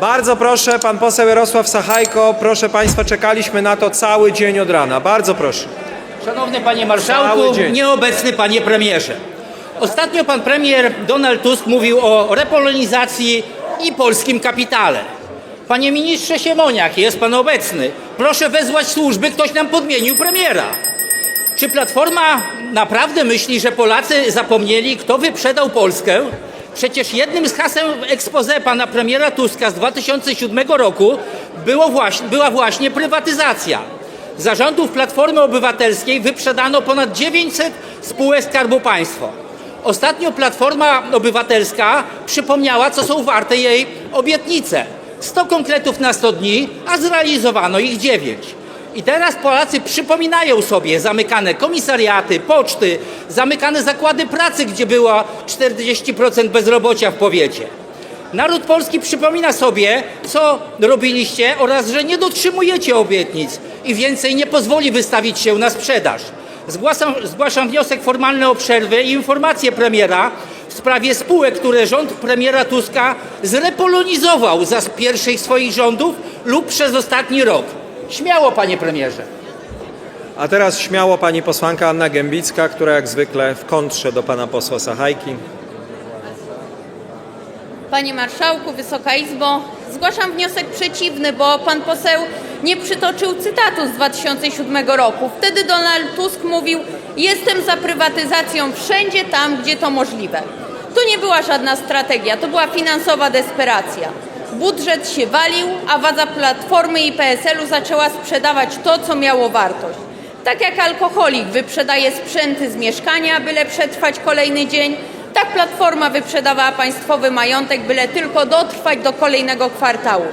Bardzo proszę, pan poseł Jarosław Sachajko. Proszę państwa, czekaliśmy na to cały dzień od rana. Bardzo proszę. Szanowny panie Cały marszałku, dzień. nieobecny panie premierze. Ostatnio pan premier Donald Tusk mówił o repolonizacji i polskim kapitale. Panie ministrze Siemoniak, jest pan obecny. Proszę wezwać służby, ktoś nam podmienił premiera. Czy Platforma naprawdę myśli, że Polacy zapomnieli, kto wyprzedał Polskę? Przecież jednym z haseł expose pana premiera Tuska z 2007 roku było właśnie, była właśnie prywatyzacja. Zarządów Platformy Obywatelskiej wyprzedano ponad 900 spółek Skarbu Państwa. Ostatnio Platforma Obywatelska przypomniała, co są warte jej obietnice. 100 konkretów na 100 dni, a zrealizowano ich 9. I teraz Polacy przypominają sobie zamykane komisariaty, poczty, zamykane zakłady pracy, gdzie było 40% bezrobocia w powiecie. Naród polski przypomina sobie, co robiliście oraz że nie dotrzymujecie obietnic i więcej nie pozwoli wystawić się na sprzedaż. Zgłaszam, zgłaszam wniosek formalny o przerwę i informację premiera w sprawie spółek, które rząd premiera Tuska zrepolonizował za pierwszych swoich rządów lub przez ostatni rok. Śmiało, panie premierze. A teraz śmiało pani posłanka Anna Gębicka, która jak zwykle w kontrze do pana posła Sachajki. Panie Marszałku, Wysoka Izbo, zgłaszam wniosek przeciwny, bo pan poseł nie przytoczył cytatu z 2007 roku. Wtedy Donald Tusk mówił: Jestem za prywatyzacją wszędzie tam, gdzie to możliwe. To nie była żadna strategia, to była finansowa desperacja. Budżet się walił, a władza Platformy i PSL-u zaczęła sprzedawać to, co miało wartość. Tak jak alkoholik wyprzedaje sprzęty z mieszkania, byle przetrwać kolejny dzień, tak Platforma wyprzedawała państwowy majątek, byle tylko dotrwać do kolejnego kwartału.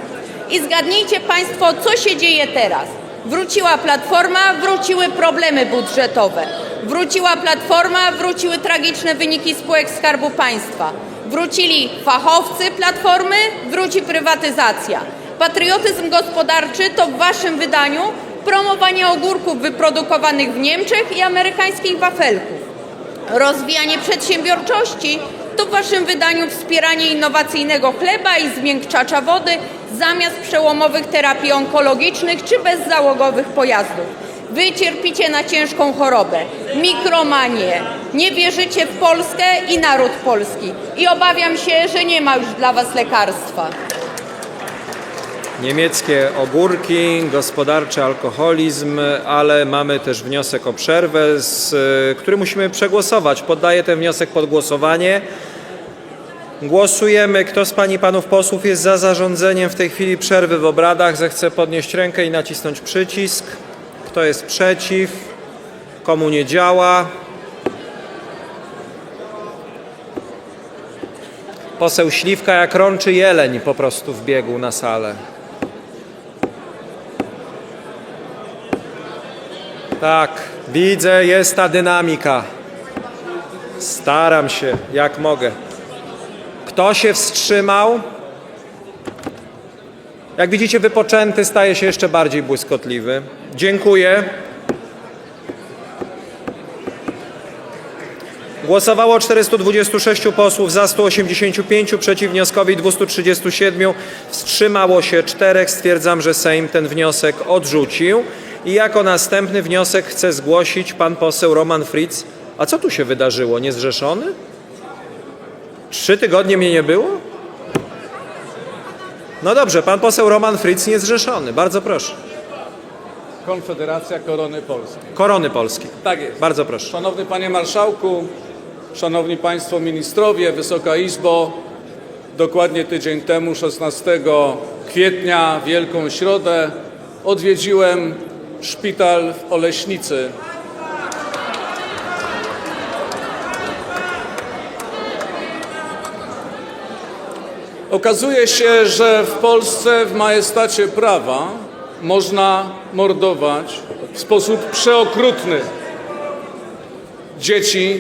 I zgadnijcie Państwo, co się dzieje teraz. Wróciła Platforma, wróciły problemy budżetowe. Wróciła Platforma, wróciły tragiczne wyniki spółek Skarbu Państwa. Wrócili fachowcy Platformy, wróci prywatyzacja. Patriotyzm gospodarczy to w Waszym wydaniu promowanie ogórków wyprodukowanych w Niemczech i amerykańskich wafelków. Rozwijanie przedsiębiorczości to w Waszym wydaniu wspieranie innowacyjnego chleba i zmiękczacza wody zamiast przełomowych terapii onkologicznych czy bezzałogowych pojazdów. Wy cierpicie na ciężką chorobę, mikromanię, nie wierzycie w Polskę i naród polski i obawiam się, że nie ma już dla Was lekarstwa. Niemieckie ogórki, gospodarczy alkoholizm, ale mamy też wniosek o przerwę, z, który musimy przegłosować. Poddaję ten wniosek pod głosowanie. Głosujemy. Kto z Pań i Panów posłów jest za zarządzeniem w tej chwili przerwy w obradach, zechce podnieść rękę i nacisnąć przycisk. Kto jest przeciw? Komu nie działa? Poseł Śliwka jak rączy jeleń po prostu wbiegł na salę. Tak, widzę, jest ta dynamika. Staram się, jak mogę. Kto się wstrzymał? Jak widzicie, wypoczęty staje się jeszcze bardziej błyskotliwy. Dziękuję. Głosowało 426 posłów, za 185, przeciw wnioskowi 237, wstrzymało się 4. Stwierdzam, że Sejm ten wniosek odrzucił. I jako następny wniosek chce zgłosić pan poseł Roman Fritz. A co tu się wydarzyło? Niezrzeszony? Trzy tygodnie mnie nie było? No dobrze, pan poseł Roman Fritz niezrzeszony. Bardzo proszę. Konfederacja Korony Polskiej. Korony Polskiej. Tak jest. Bardzo proszę. Szanowny Panie Marszałku, Szanowni Państwo Ministrowie, Wysoka Izbo, dokładnie tydzień temu, 16 kwietnia, Wielką Środę, odwiedziłem szpital w Oleśnicy. Okazuje się, że w Polsce w majestacie prawa można mordować w sposób przeokrutny dzieci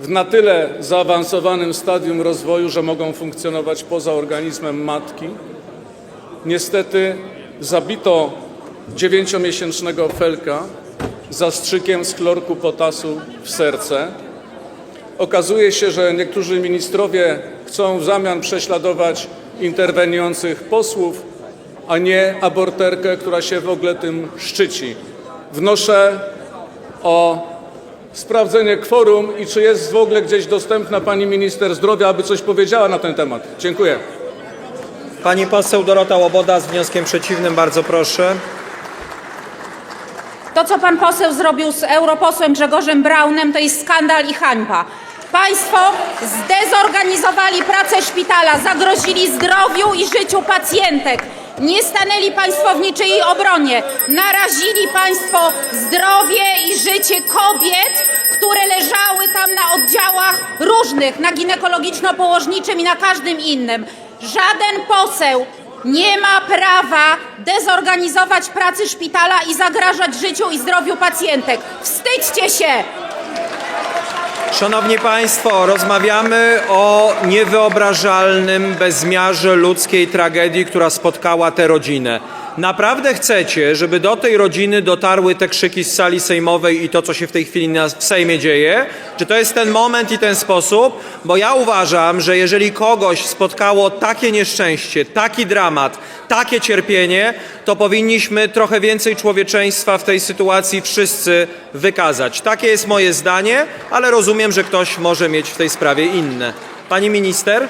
w na tyle zaawansowanym stadium rozwoju, że mogą funkcjonować poza organizmem matki. Niestety zabito dziewięciomiesięcznego Felka zastrzykiem z chlorku potasu w serce. Okazuje się, że niektórzy ministrowie chcą w zamian prześladować interweniujących posłów, a nie aborterkę, która się w ogóle tym szczyci. Wnoszę o sprawdzenie kworum i czy jest w ogóle gdzieś dostępna pani minister zdrowia, aby coś powiedziała na ten temat. Dziękuję. Pani poseł Dorota Łoboda z wnioskiem przeciwnym, bardzo proszę. To, co pan poseł zrobił z europosłem Grzegorzem Braunem, to jest skandal i hańba. Państwo zdezorganizowali pracę szpitala, zagrozili zdrowiu i życiu pacjentek. Nie stanęli Państwo w niczyjej obronie. Narazili Państwo zdrowie i życie kobiet, które leżały tam na oddziałach różnych, na ginekologiczno-położniczym i na każdym innym. Żaden poseł nie ma prawa dezorganizować pracy szpitala i zagrażać życiu i zdrowiu pacjentek. Wstydźcie się! Szanowni Państwo, rozmawiamy o niewyobrażalnym bezmiarze ludzkiej tragedii, która spotkała tę rodzinę. Naprawdę chcecie, żeby do tej rodziny dotarły te krzyki z sali sejmowej i to, co się w tej chwili na, w Sejmie dzieje? Czy to jest ten moment i ten sposób? Bo ja uważam, że jeżeli kogoś spotkało takie nieszczęście, taki dramat, takie cierpienie, to powinniśmy trochę więcej człowieczeństwa w tej sytuacji wszyscy wykazać. Takie jest moje zdanie, ale rozumiem, że ktoś może mieć w tej sprawie inne. Pani minister?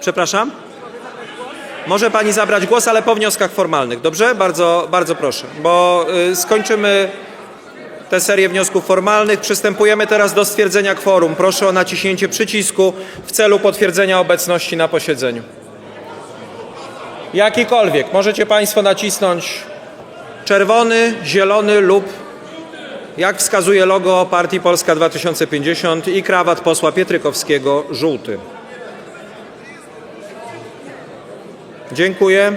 Przepraszam? Może pani zabrać głos, ale po wnioskach formalnych, dobrze? Bardzo, bardzo proszę, bo y, skończymy tę serię wniosków formalnych. Przystępujemy teraz do stwierdzenia kworum. Proszę o naciśnięcie przycisku w celu potwierdzenia obecności na posiedzeniu. Jakikolwiek. Możecie państwo nacisnąć czerwony, zielony lub jak wskazuje logo partii Polska 2050 i krawat posła Pietrykowskiego żółty. Dziękuję.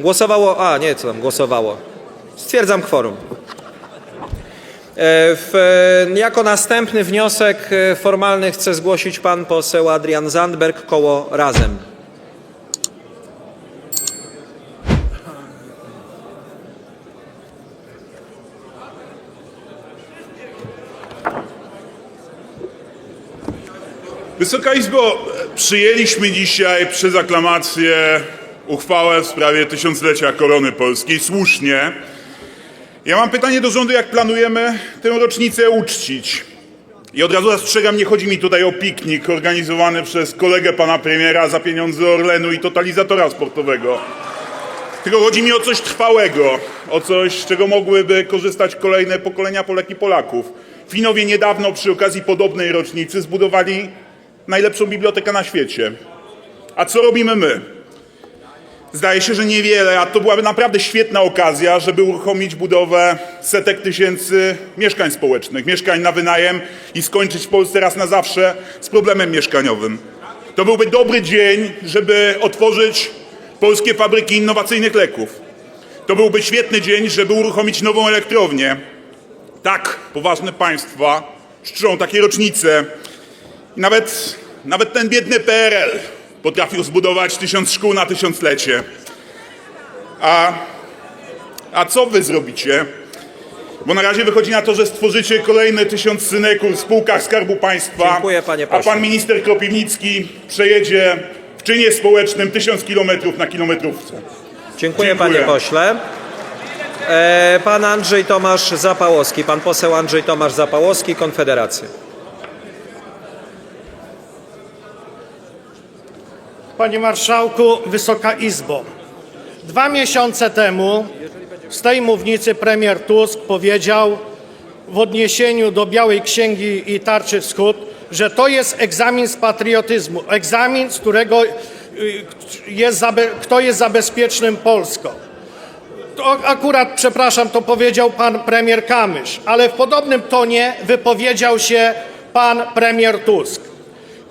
Głosowało. A, nie, co tam głosowało. Stwierdzam kworum. E, W, e, jako następny wniosek e, formalny chce zgłosić pan poseł Adrian Zandberg, koło Razem. Wysoka Izbo, przyjęliśmy dzisiaj przez aklamację uchwałę w sprawie tysiąclecia korony polskiej. Słusznie. Ja mam pytanie do rządu, jak planujemy tę rocznicę uczcić. I od razu zastrzegam, nie chodzi mi tutaj o piknik organizowany przez kolegę pana premiera za pieniądze Orlenu i totalizatora sportowego. Tylko chodzi mi o coś trwałego, o coś, z czego mogłyby korzystać kolejne pokolenia Polek i Polaków. Finowie niedawno przy okazji podobnej rocznicy zbudowali najlepszą bibliotekę na świecie. A co robimy my? Zdaje się, że niewiele, a to byłaby naprawdę świetna okazja, żeby uruchomić budowę setek tysięcy mieszkań społecznych, mieszkań na wynajem i skończyć w Polsce raz na zawsze z problemem mieszkaniowym. To byłby dobry dzień, żeby otworzyć polskie fabryki innowacyjnych leków. To byłby świetny dzień, żeby uruchomić nową elektrownię. Tak, poważne państwa czczą takie rocznice. I nawet, nawet ten biedny PRL potrafił zbudować tysiąc szkół na tysiąclecie. A, a co wy zrobicie? Bo na razie wychodzi na to, że stworzycie kolejne tysiąc synekur w spółkach Skarbu Państwa. Dziękuję, panie A pośle. pan minister Kropiwnicki przejedzie w czynie społecznym tysiąc kilometrów na kilometrówce. Dziękuję, Dziękuję. panie pośle. E, pan Andrzej Tomasz Zapałowski, pan poseł Andrzej Tomasz Zapałowski, Konfederacja. Panie Marszałku, Wysoka Izbo. Dwa miesiące temu z tej mównicy premier Tusk powiedział w odniesieniu do Białej Księgi i Tarczy Wschód, że to jest egzamin z patriotyzmu, egzamin, z którego y, jest, kto jest za bezpiecznym Polską. To akurat, przepraszam, to powiedział pan premier Kamysz, ale w podobnym tonie wypowiedział się pan premier Tusk.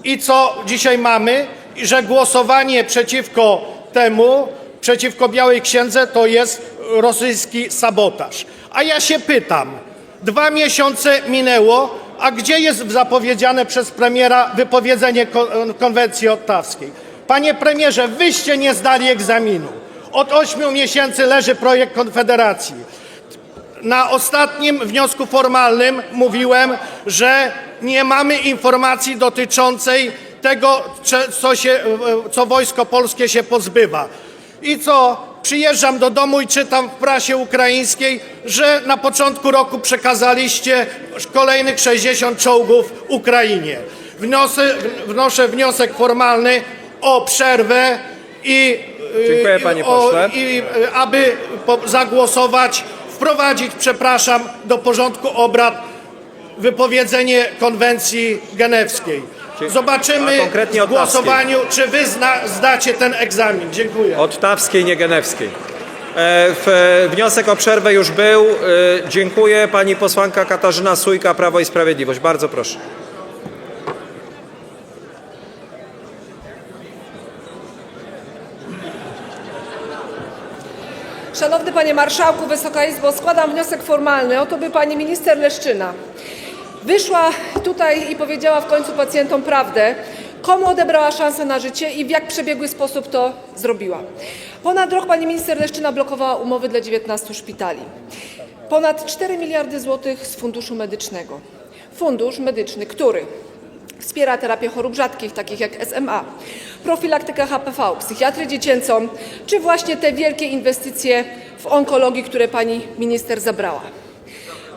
I co dzisiaj mamy? Że głosowanie przeciwko temu, przeciwko Białej Księdze, to jest rosyjski sabotaż. A ja się pytam, dwa miesiące minęło, a gdzie jest zapowiedziane przez premiera wypowiedzenie ko- konwencji ottawskiej? Panie premierze, wyście nie zdali egzaminu. Od ośmiu miesięcy leży projekt Konfederacji. na ostatnim wniosku formalnym mówiłem, że nie mamy informacji dotyczącej tego, co, się, e, co Wojsko Polskie się pozbywa. I co? Przyjeżdżam do domu i czytam w prasie ukraińskiej, że na początku roku przekazaliście kolejnych 60 czołgów Ukrainie. Wniosę, wnoszę wniosek formalny o przerwę i, y, Dziękuję, panie o- pośle. i y, aby zagłosować, wprowadzić, przepraszam, do porządku obrad wypowiedzenie konwencji genewskiej. Czy- Zobaczymy konkretnie w głosowaniu, czy wy zna, zdacie ten egzamin. Dziękuję. Od Tawskiej, nie Genewskiej. E, w, e, wniosek o przerwę już był. E, dziękuję. Pani posłanka Katarzyna Sójka, Prawo i Sprawiedliwość. Bardzo proszę. Szanowny Panie Marszałku, Wysoka Izbo, składam wniosek formalny o to, by Pani Minister Leszczyna wyszła tutaj i powiedziała w końcu pacjentom prawdę, komu odebrała szansę na życie i w jak przebiegły sposób to zrobiła. Ponad rok Pani Minister Leszczyna blokowała umowy dla 19 szpitali. Ponad 4 miliardy złotych z Funduszu Medycznego. Fundusz medyczny, który Wspiera terapię chorób rzadkich, takich jak SMA, profilaktykę HPV, psychiatrię dziecięcą, czy właśnie te wielkie inwestycje w onkologii, które pani minister zabrała.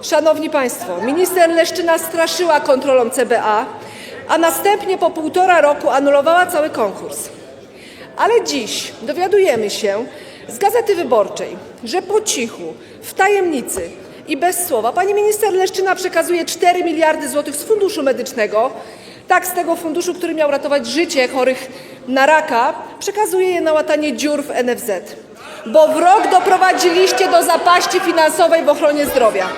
Szanowni Państwo, minister Leszczyna straszyła kontrolą CBA, a następnie po półtora roku anulowała cały konkurs. Ale dziś dowiadujemy się z Gazety Wyborczej, że po cichu, w tajemnicy i bez słowa pani minister Leszczyna przekazuje 4 miliardy złotych z funduszu medycznego, tak z tego funduszu, który miał ratować życie chorych na raka, przekazuje je na łatanie dziur w NFZ. Bo w rok doprowadziliście do zapaści finansowej w ochronie zdrowia.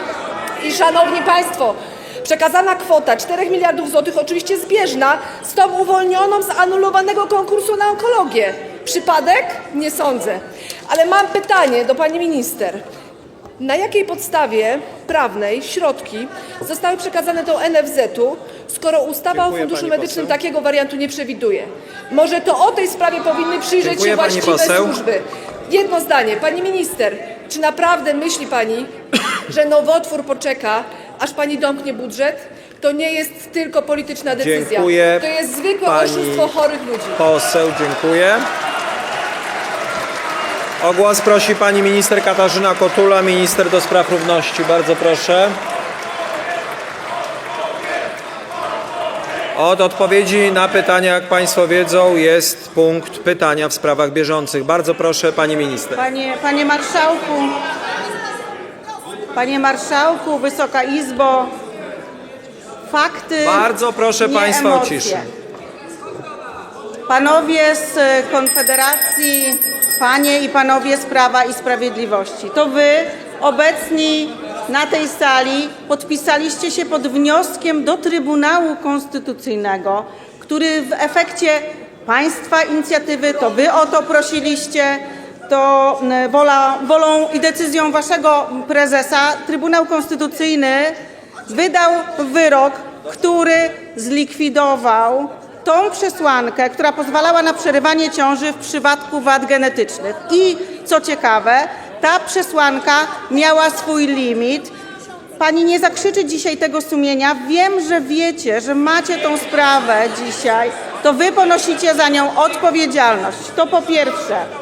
I szanowni Państwo, przekazana kwota 4 miliardów złotych oczywiście zbieżna z tą uwolnioną z anulowanego konkursu na onkologię. Przypadek? Nie sądzę. Ale mam pytanie do pani minister. Na jakiej podstawie prawnej środki zostały przekazane do NFZ-u, skoro ustawa Dziękuję, o Funduszu pani Medycznym poseł. takiego wariantu nie przewiduje? Może to o tej sprawie powinny przyjrzeć Dziękuję, się pani właściwe poseł. służby. Jedno zdanie. Pani minister, czy naprawdę myśli pani, że nowotwór poczeka, aż pani domknie budżet? To nie jest tylko polityczna decyzja. Dziękuję, To jest zwykłe pani oszustwo chorych ludzi. Poseł, dziękuję. O głos prosi pani minister Katarzyna Kotula, minister do spraw równości. Bardzo proszę. Od odpowiedzi na pytania, jak Państwo wiedzą, jest punkt pytania w sprawach bieżących. Bardzo proszę, pani minister. Panie, panie Marszałku, Panie Marszałku, Wysoka Izbo, fakty. Bardzo proszę nie państwa o emocje. ciszę. Panowie z Konfederacji, panie i panowie z Prawa i Sprawiedliwości, to wy obecni na tej sali podpisaliście się pod wnioskiem do Trybunału Konstytucyjnego, który w efekcie państwa inicjatywy, to wy o to prosiliście, to m, wola, wolą i decyzją waszego prezesa Trybunał Konstytucyjny wydał wyrok, który zlikwidował tą przesłankę, która pozwalała na przerywanie ciąży w przypadku wad genetycznych. I co ciekawe, ta przesłanka miała swój limit. Pani nie zakrzyczy dzisiaj tego sumienia. Wiem, że wiecie, że macie tą sprawę dzisiaj. To wy ponosicie za nią odpowiedzialność. To po pierwsze.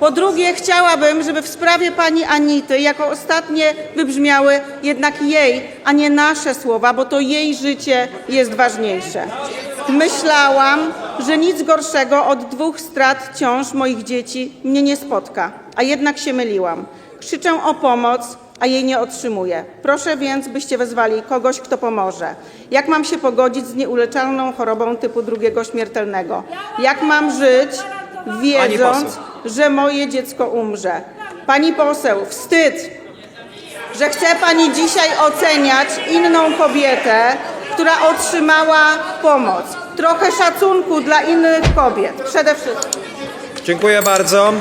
Po drugie, chciałabym, żeby w sprawie pani Anity jako ostatnie wybrzmiały jednak jej, a nie nasze słowa, bo to jej życie jest ważniejsze. Myślałam, że nic gorszego od dwóch strat ciąż moich dzieci mnie nie spotka, a jednak się myliłam. Krzyczę o pomoc, a jej nie otrzymuję. Proszę więc, byście wezwali kogoś, kto pomoże. Jak mam się pogodzić z nieuleczalną chorobą typu drugiego śmiertelnego? Jak mam żyć, wiedząc. Że moje dziecko umrze? Pani poseł, wstyd, że chce pani dzisiaj oceniać inną kobietę, która otrzymała pomoc. Trochę szacunku dla innych kobiet, przede wszystkim. Dziękuję bardzo.